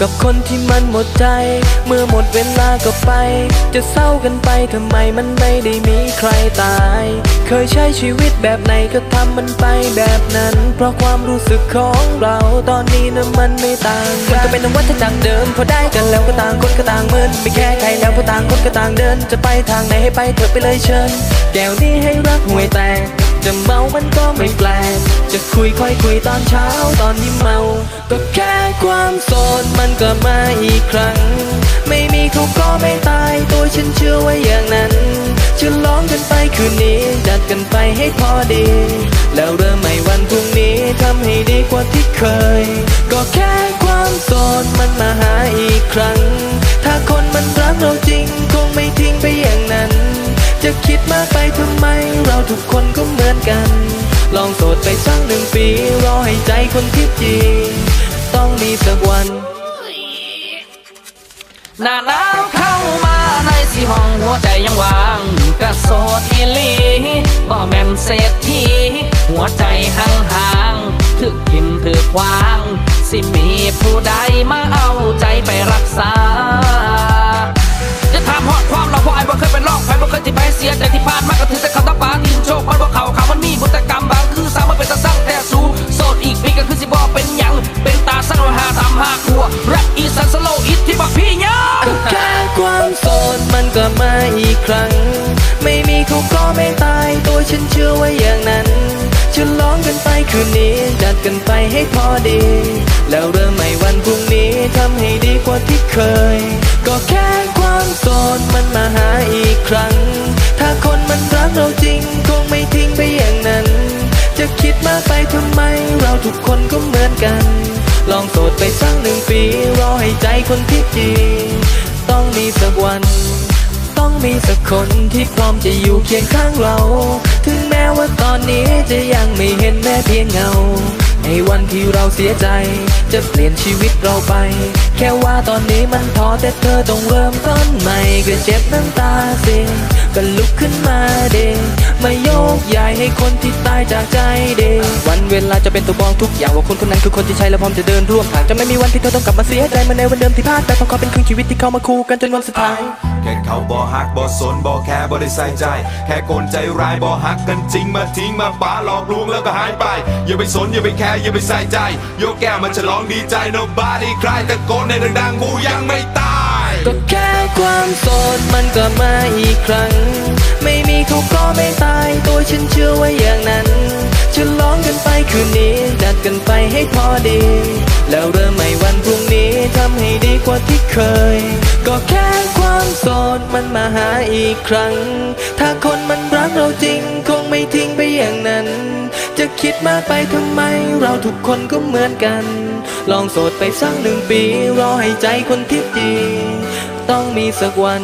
กับคนที่มันหมดใจ เมื่อหมดเวลาก็ไป จะเศร้ากันไปทำไมมันไม่ได้มีใครตาย เคยใช้ชีวิตแบบไหนก็ทำมันไปแบบนั้น เพราะความรู้สึกของเราตอนนี้นะมันไม่ต่างกันมันก็เป็นวัฏจักรเดิมพอได้กันแล้วก็ต่างคนก็ต่างเมือนไม่แค่ใครแล้วเพราะต่างคนก็ต่างเดิน จะไปทางไหนให้ไปเถอะไปเลยเชิญ แก้วนี้ให้รักห่วยแตก จะเมามันก็ไม่แปลก จะคุยค่อยคุยตอนเช้าตอนที่เมา ก็แค่ความโสดมันก็มาอีกครั้ง ไม่มีเขาก็ไม่ตายตัวฉันเชื่อว่าอย่างนั้นจะร้องกันไปคืนนี้จัดกันไปให้พอดี แล้วเริ่มใหม่วันพรุ่งนี้ทำให้ดีกว่าที่เคย ก็แค่ากไปทำไม เราทุกคนก็เหมือนกัน ลองโสดไปสักหนึ่งปี รอให้ใจคนที่จริงต้องมีสักวัน หน้าหนาวเข้ามาในสี่ห้องหัวใจยังว่างกระโสดอีลีบ่แม่นเศรษฐีหัวใจห่างๆถึกกินถึกวาง สิมีผู้ใดมาเอาใจไปรักษา ดมันก็มาอีกครั้ง ไม่มีเขาก็ไม่ตาย ตัวฉันเชื่อว่าอย่างนั้นจะร้องกันไปคืนนี้ จัดกันไปให้พอดี แล้วเริ่มใหม่วันพรุ่งนี้ทำให้ดีกว่าที่เคย ก็แค่ความโสดมันมาหาอีกครั้ง ถ้าคนมันรักเราจริง คงไม่ทิ้งไปอย่างนั้น จะคิดมากไปทำไม เราทุกคนก็เหมือนกัน ลองโสดไปสักหนึ่งปี รอให้ใจคนที่จริงต้องมีสักวัน มีสักคนที่พร้อมจะอยู่เคียงข้างเรา ถึงแม้ว่าตอนนี้จะยังไม่เห็นแม้เพียงเงา ในวันที่เราเสียใจ จะเปลี่ยนชีวิตเราไป แค่ว่าตอนนี้มันท้อแต่เธอต้องเริ่มต้นใหม่ก็เจ็บน้ำตาเสียก็ลุกขึ้นมาเด มาโยกย้ายให้คนที่ตายจากใจเดวันเวลาจะเป็นตัวบอกทุกอย่างว่าคนคนนั้นคือคนที่ใช่และพร้อมจะเดินร่วมทางจะไม่มีวันที่เธอต้องกลับมาเสียใจเหมาในวันเดิมที่พลาดไปเพราะเขาเป็นครึ่งชีวิตที่เข้ามาคู่กันจนวันสุดท้ายแค่เขาบ่ฮักบ่สนบ่แค่บ่ได้ใส่ใจ แค่คนใจร้ายบ่ฮักกันจริงมาทิ้งมาป้าหลอกลวงแล้วก็หายไป อย่าไปสนอย่าไปแคร์อย่าไปใส่ใจยกแก้วมาฉลองดีใจ nobody ใครตะโกนในดังๆกูยังไม่ตายก็แค่ความโสดมันก็มาอีกครั้งไม่มี เขาก็ไม่ตายตัวฉันเชื่อว่าอย่างนั้น จะร้องกันไปคืนนี้จัดกันไปให้พอดี แล้วเริ่มใหม่วันพรุ่งนี้ทำให้ดีกว่าที่เคย ก็แค่ความโสดมันมาหาอีกครั้ง ถ้าคนมันรักเราจริงคงไม่ทิ้งไปอย่างนั้น จะคิดมากไปทำไมเราทุกคนก็เหมือนกัน ลองโสดไปสักหนึ่งปีรอให้ใจคนที่จริงต้องมีสักวัน